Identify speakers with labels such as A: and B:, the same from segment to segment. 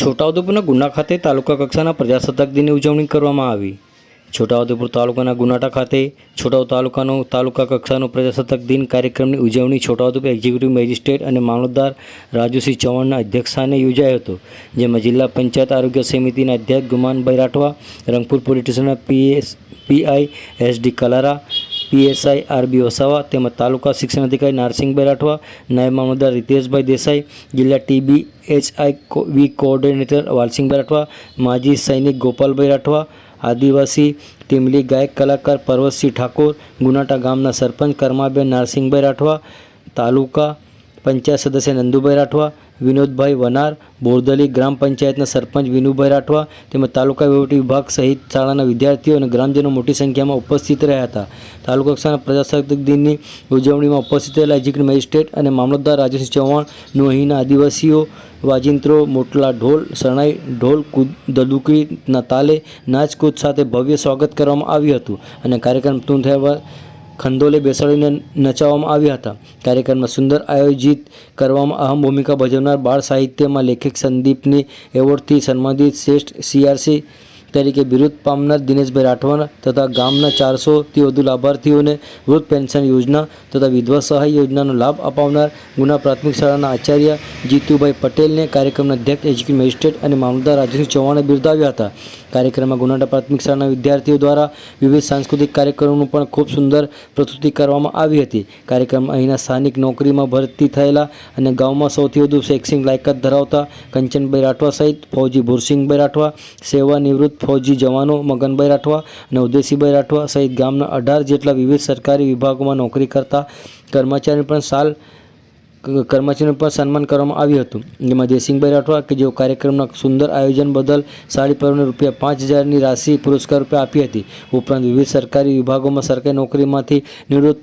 A: છોટાઉદેપુરના ગુના ખાતે તાલુકા કક્ષાના પ્રજાસત્તાક દિનની ઉજવણી કરવામાં આવી. છોટાઉદેપુર તાલુકાના ગુનાટા ખાતે છોટાઉ તાલુકાનો તાલુકા કક્ષાનો પ્રજાસત્તાક દિન કાર્યક્રમની ઉજવણી છોટાઉદેપુર એક્ઝિક્યુટિવ મેજિસ્ટ્રેટ અને મામલતદાર રાજુસિંહ ચૌહાણના અધ્યક્ષસ્થાને યોજાયો હતો, જેમાં જિલ્લા પંચાયત આરોગ્ય સમિતિના અધ્યક્ષ ગુમાનભાઈ રાઠવા, રંગપુર પોલીસ સ્ટેશનના PS, PI SD Kalara PSI RB Vasava તેમજ તાલુકા શિક્ષણ અધિકારી નારસિંહભાઈ રાઠવા, નાયબ મામલતદાર રીતેશભાઈ દેસાઈ, જિલ્લા TB HI V coordinator Valsinhbhai Rathwa, માજી સૈનિક ગોપાલભાઈ રાઠવા, આદિવાસી ટીમલી ગાયક કલાકાર પર્વતસિંહ ઠાકોર, ગુનાટા ગામના સરપંચ કરમાબેન નારસિંહભાઈ રાઠવા, તાલુકા પંચાયત સદસ્ય નંદુભાઈ રાઠવા, વિનોદભાઈ વનાર, બોરદલી ગ્રામ પંચાયતના સરપંચ વિનુભાઈ રાઠવા તેમજ તાલુકા વહીવટી વિભાગ સહિત શાળાના વિદ્યાર્થીઓ અને ગ્રામજનો મોટી સંખ્યામાં ઉપસ્થિત રહ્યા હતા. તાલુકા કક્ષાના પ્રજાસત્તાક દિનની ઉજવણીમાં ઉપસ્થિત રહેલા એજ્યુકેટ મેજિસ્ટ્રેટ અને મામલતદાર રાજુસિંહ ચૌહાણનું અહીંના આદિવાસીઓ, વાજિંત્રો, મોટલા ઢોલ, શરણાઈ ઢોલ, કુદ દડુકડીના તાલે નાચકૂદ સાથે ભવ્ય સ્વાગત કરવામાં આવ્યું હતું અને કાર્યક્રમ પૂર્ણ થયા બાદ ખંડોલે બેસાડીને નચાવવામાં આવ્યા હતા. કાર્યક્રમમાં સુંદર આયોજિત કરવામાં અહમ ભૂમિકા ભજવનાર બાળ સાહિત્યમાં લેખક સંદીપની એવોર્ડથી સન્માનિત શ્રેષ્ઠ સીઆરસી તરીકે બિરુદ પામનાર દિનેશભાઈ રાઠવા તથા ગામના ચારસોથી વધુ લાભાર્થીઓને વૃદ્ધ પેન્શન યોજના તથા વિધવા સહાય યોજનાનો લાભ અપાવનાર ગુના પ્રાથમિક શાળાના આચાર્ય જીતુભાઈ પટેલને કાર્યક્રમના અધ્યક્ષ એજ્યુકેશન મેજિસ્ટ્રેટ અને મામલતદાર રાજેશ ચૌહાણે બિરદાવ્યા હતા. કાર્યક્રમમાં ગુનાટા પ્રાથમિક શાળાના વિદ્યાર્થીઓ દ્વારા વિવિધ સાંસ્કૃતિક કાર્યક્રમોનું પણ ખૂબ સુંદર પ્રસ્તુતિ કરવામાં આવી હતી. કાર્યક્રમ અહીંના સ્થાનિક નોકરીમાં ભરતી થયેલા અને ગામમાં સૌથી વધુ શૈક્ષણિક લાયકાત ધરાવતા કંચનભાઈ રાઠવા સહિત ફૌજી ભુરસિંહભાઈ રાઠવા સેવા નિવૃત્ત ફૌજી જવાનો મગનભાઈ રાઠવા અને ઉદેશીભાઈ રાઠવા સહિત ગામના અઢાર જેટલા વિવિધ સરકારી વિભાગોમાં નોકરી કરતા કર્મચારીઓ પણ સાલ કર્મચારીઓનું પણ સન્માન કરવામાં આવ્યું હતું. જેમાં જયસિંહભાઈ રાઠવા કે જેઓ કાર્યક્રમના સુંદર આયોજન બદલ સાડી પરિવારને રૂપિયા પાંચ હજારની રાશિ પુરસ્કાર રૂપે આપી હતી. ઉપરાંત વિવિધ સરકારી વિભાગોમાં સરકારી નોકરીમાંથી નિવૃત્ત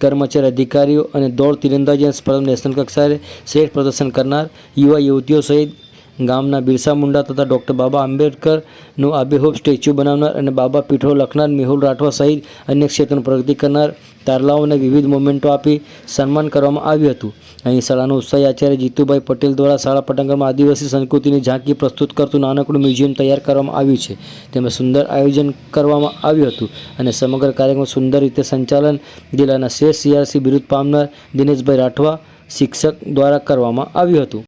A: કર્મચારી અધિકારીઓ અને દોડ તીરંદાજી સ્પર્ધા નેશનલ કક્ષાએ શ્રેષ્ઠ પ્રદર્શન કરનાર યુવા યુવતીઓ સહિત ગામના બિરસા મુંડા તથા ડૉક્ટર બાબા આંબેડકરનું આબેહૂબ સ્ટેચ્યુ બનાવનાર અને બાબા પીઠો લખનાર મેહુલ રાઠવા સહિત અન્ય ક્ષેત્રોની પ્રગતિ કરનાર તારલાઓને વિવિધ મોમેન્ટો આપી સન્માન કરવામાં આવ્યું હતું. અહીં શાળાનું ઉત્સાહી આચાર્ય જીતુભાઈ પટેલ દ્વારા શાળા પટાંગણમાં આદિવાસી સંસ્કૃતિની ઝાંકી પ્રસ્તુત કરતું નાનકડું મ્યુઝિયમ તૈયાર કરવામાં આવ્યું છે. તેમાં સુંદર આયોજન કરવામાં આવ્યું હતું અને સમગ્ર કાર્યક્રમ સુંદર રીતે સંચાલન જિલ્લાના શ્રેષ્ઠ સીઆરસી બિરુદ પામનાર દિનેશભાઈ રાઠવા શિક્ષક દ્વારા કરવામાં આવ્યું હતું.